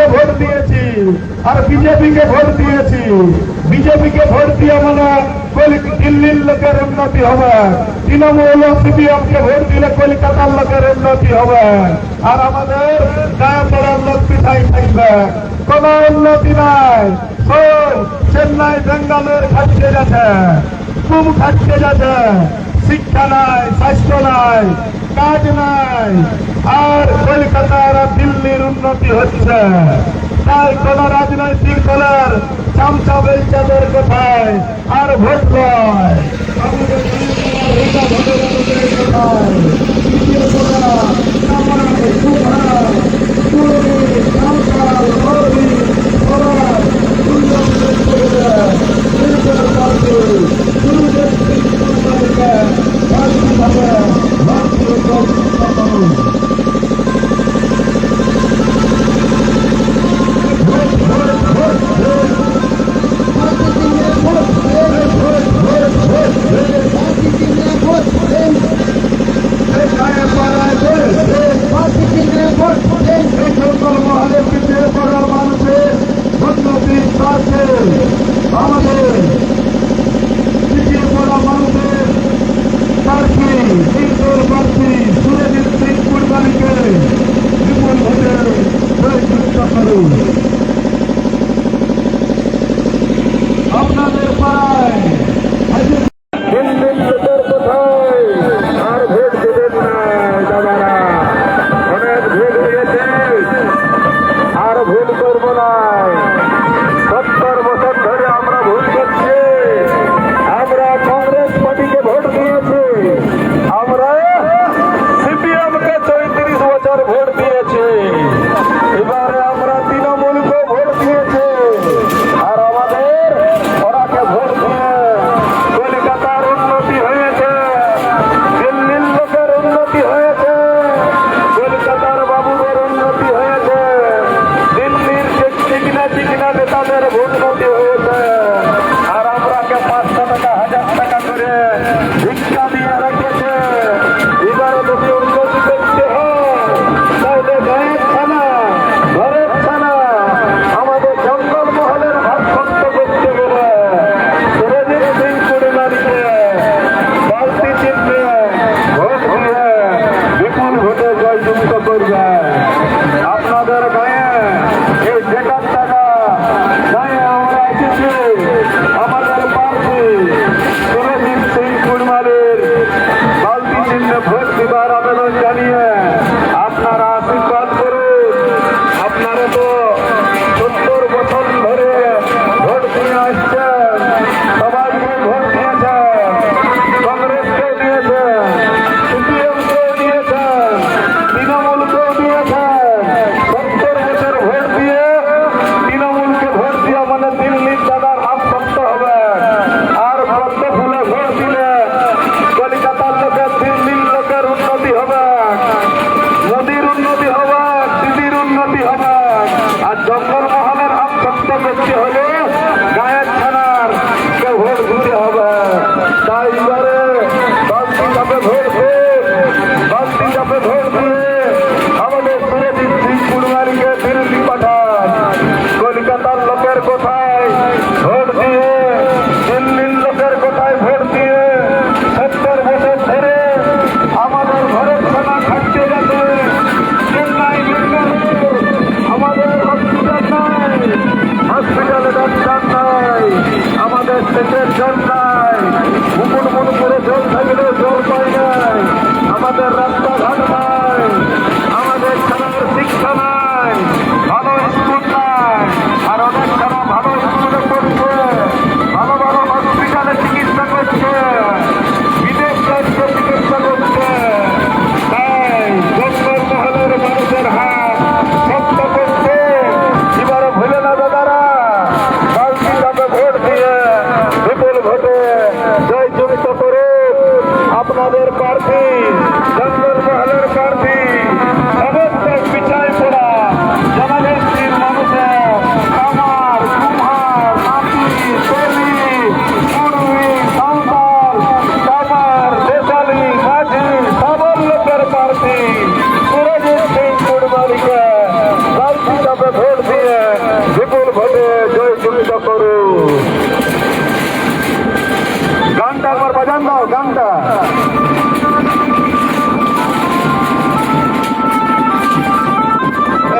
কে vote দিয়েছি? আর BJP কে ভোট দিয়েছি? বিজেপি কে ভোট দিয়ে মানে দিল্লির লোকের উন্নতি হবে। তৃণমূল সিপিএম কে ভোট দিলে কলকাতার লোকের উন্নতি হবে। আর আমাদের গায়ের লোক পিঠাই থাকবে। কোন উন্নতি নাই। চেন্নাই, বেঙ্গালোর খাটতে যাচ্ছে। কুম খাটতে যাচ্ছে। শিক্ষা নাই, স্বাস্থ্য নাই, কাজ নাই। আর কলকাতার দিল্লির উন্নতি হচ্ছে। তাই কোন রাজনৈতিক দলের চামচা বেলচাদের কোথায়? আর ভোট নয়। बिना नेता मेरे वोट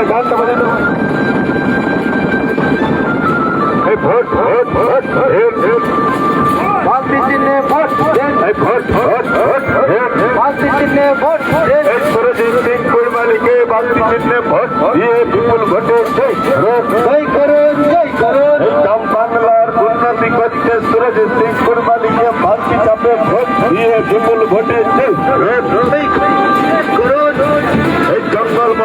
সবাই গানটা বাজানো এই vote vote vote vote vote. শান্তি চিহ্নে দিয়ে বিপুল ভোটে সুরজিৎ সিং কুলমালিকে শান্তি চাপে ভোট দিয়ে বিপুল ভোটে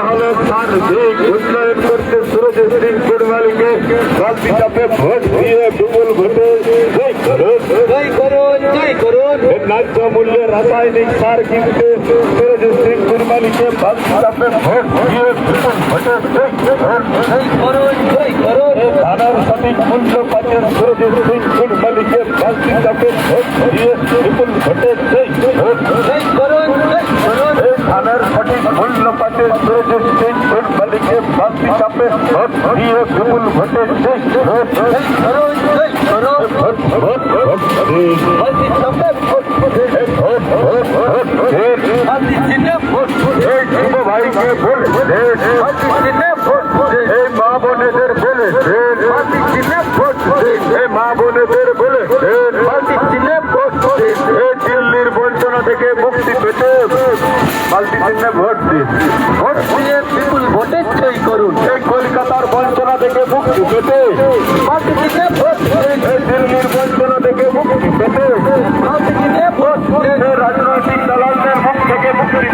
হলক খান শেখ উন্নয়ন করতে সুরজিৎ সিং কুড়মালিকে শান্তি চাপে ভোট দিয়ে বিপুল ভোটে জয় করুন জয় করুন জয় করুন ন্যায্য মূল্যে রাসায়নিক সার কিনতে সুরজিৎ সিং কুড়মালিকে শান্তি চাপে ভোট দিয়ে বিপুল ভোটে জয় করুন জয় করুন ধানের সঠিক মূল্য পাচ্ছেন সুরজিৎ সিং কুড়মালিকে শান্তি চাপে ভোট দিয়ে বিপুল ভোটে জয় করুন জয় করুন انر فتھي فل پاتي سريجيت سين پر ملي کي برتي شب ۾ هوء جي هڪ فول فت جي روث روث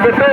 பெற்று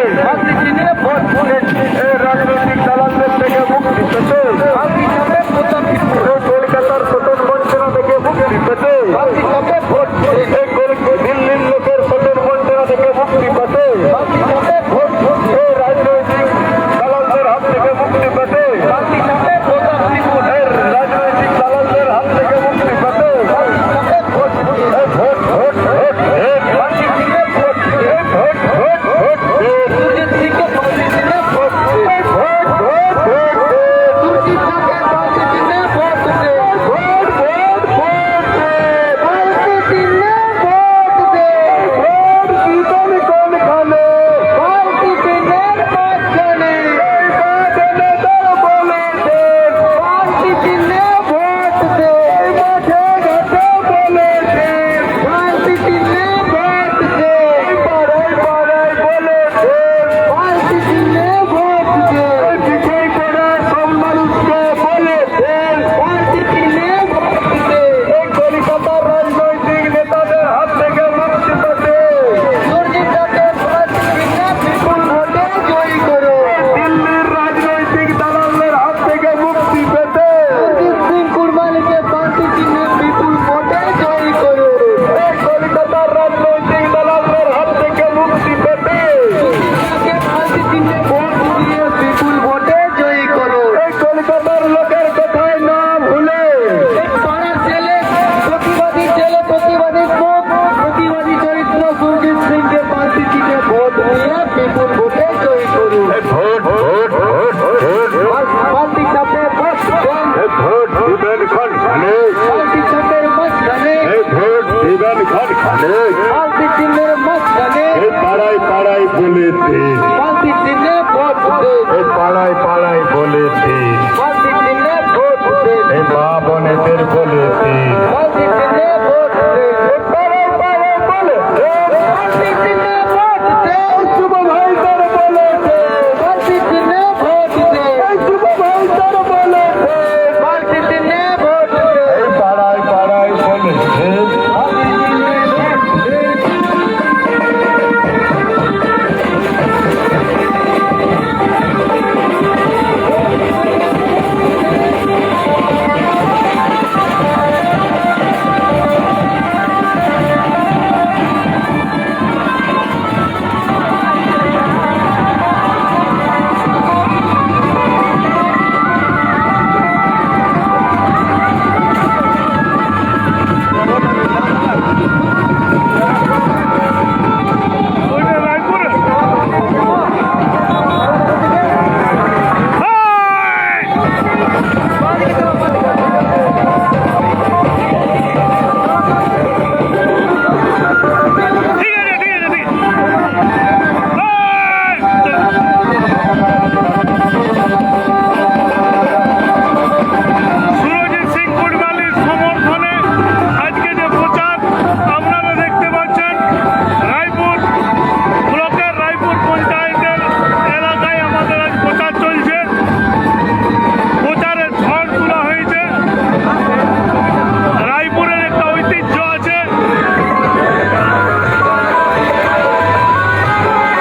Yeah.